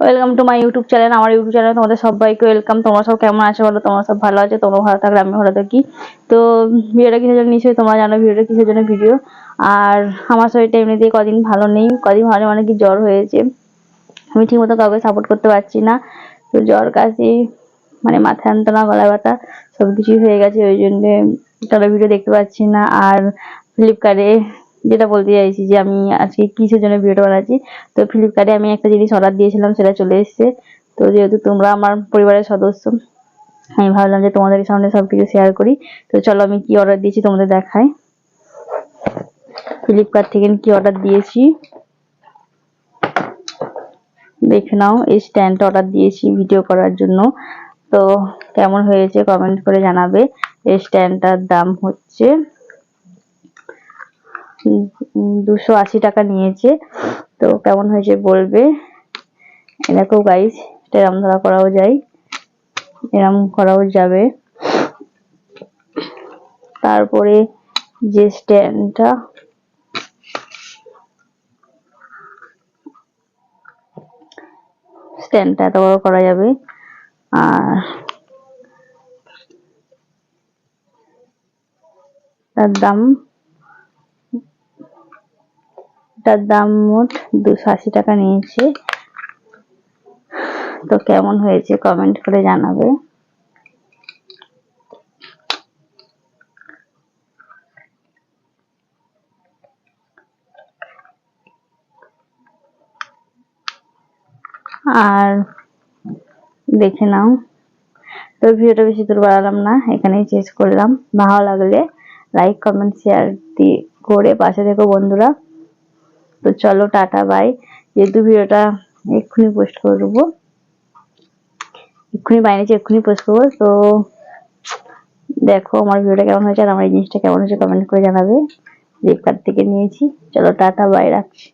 Welcome to my YouTube channel আমার YouTube channel তোমাদের সবাইকে ওয়েলকাম তোমরা সব কেমন আছো বলো? তোমরা সব ভালো আছে? তোমরা ভালো থাকলে আমি ভালো থাকি। তো ভিডিওটা কিসের জন্য নিশ্চয়ই তোমরা জানো, ভিডিওটা কিসের জন্য ভিডিও আর আমার শরীরটা এমনিতেই কদিন ভালো নেই, কদিন ভালো মানে কি জ্বর হয়েছে। আমি ঠিকমতো কাউকে সাপোর্ট করতে পারছি না। তো জ্বর, কাশি মানে মাথা যন্ত্রণা, গলা ব্যথা সব কিছুই হয়ে গেছে, ওই জন্যে কারও ভিডিও দেখতে পাচ্ছি না। আর ফ্লিপকার্টে যেটা বলতে চাইছি যে আমি আজকে কিসের জন্য ভিডিওটা বানাচ্ছি, তো ফ্লিপকার্টে আমি একটা জিনিস অর্ডার দিয়েছিলাম, সেটা চলে এসছে। তো যেহেতু তোমরা আমার পরিবারের সদস্য, আমি ভাবলাম যে তোমাদের সামনে সব কিছু শেয়ার করি। তো চলো আমি কি অর্ডার দিয়েছি তোমাদের দেখাই। ফ্লিপকার্ট থেকে কি অর্ডার দিয়েছি? দেখে নাও, এই স্ট্যান্ডটা অর্ডার দিয়েছি ভিডিও করার জন্য। তো কেমন হয়েছে কমেন্ট করে জানাবে। এই স্ট্যান্ডটার দাম হচ্ছে দুশো আশি টাকা নিয়েছে। তো কেমন হয়েছে বলবে? দেখো গাইস এরম ধরা করাও যায়। এরম করাও যাবে। তারপরে যে স্ট্যান্ডটা স্ট্যান্ডটা এত বড় করা যাবে। আর তার দাম এটার দাম মোট দুশো আশি টাকা নিয়েছে। তো কেমন হয়েছে কমেন্ট করে জানাবে। আর দেখে নাও। তো ভিডিওটা বেশি দূর বাড়ালাম না, এখানেই শেষ করলাম। ভালো লাগলে লাইক কমেন্ট শেয়ার দিয়ে করে পাশে দেখো বন্ধুরা। তো চলো টাটা বাই যেহেতু ভিডিওটা এক্ষুনি পোস্ট করে দেবো। এক্ষুনি বাইরেছি এক্ষুনি পোস্ট করব। তো দেখো আমার ভিডিওটা কেমন হয়েছে আর আমার এই জিনিসটা কেমন হয়েছে কমেন্ট করে জানাবে। ফ্লিপকার্ট থেকে নিয়েছি। চলো টাটা বাই রাখছি।